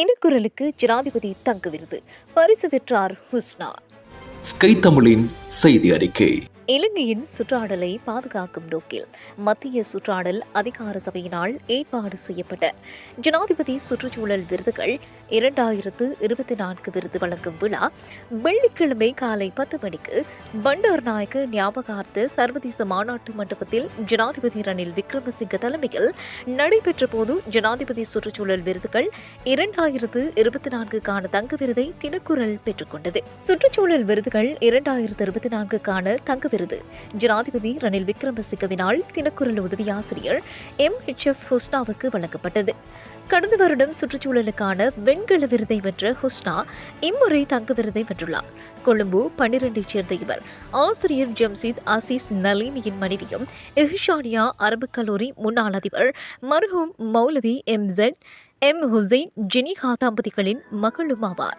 தினக்குரலுக்கு ஜனாதிபதி தங்க விருது. பரிசு பெற்றார் ஹுஸ்னா. ஸ்கை தமிழின் செய்தி அறிக்கை. இலங்கையின் சுற்றாடலை பாதுகாக்கும் நோக்கில் மத்திய சுற்றாடல் அதிகார சபையினால் ஏற்பாடு செய்யப்பட்ட. ஜனாதிபதி சுற்றுச்சூழல் விருதுகள் இரண்டாயிரத்து இருபத்தி நான்கு விருது வழங்கும் விழா வெள்ளிக்கிழமை காலை பத்து மணிக்கு பண்டார் நாயக்க ஞாபகார்த்த சர்வதேச மாநாட்டு மண்டபத்தில் ஜனாதிபதி ரணில் விக்ரமசிங்க தலைமையில் நடைபெற்ற போது ஜனாதிபதி சுற்றுச்சூழல் விருதுகள் இரண்டாயிரத்து இருபத்தி நான்குக்கான தங்க விருதை தினக்குரல் பெற்றுக்கொண்டது சுற்றுச்சூழல் விருதுகள் இரண்டாயிரத்து இருபத்தி நான்குக்கான தங்க விருது ஜனாதிபதி ரணில் விக்ரமசிங்கவினால் தினக்குரல் உதவி ஆசிரியர் எம். H F. ஹுஸ்னாவுக்கு வழங்கப்பட்டது. கடந்த வருடம் சுற்றுச்சூழலுக்கான வெண்கல விருதை வென்ற ஹுஸ்னா இம்முறை தங்க விருதை வென்றுள்ளார். கொழும்பு பன்னிரண்டைச் சேர்ந்த இவர் ஆசிரியர் ஜம்சீத் அசீஸ் நலீமியின் மனைவியும் எஹிஷானியா அரபுக் கல்லூரி முன்னாள் அதிபர் மர்ஹூம் மௌலவி M. Z M. Hussain Jeniha தம்பதிகளின் மகளும் ஆவார்.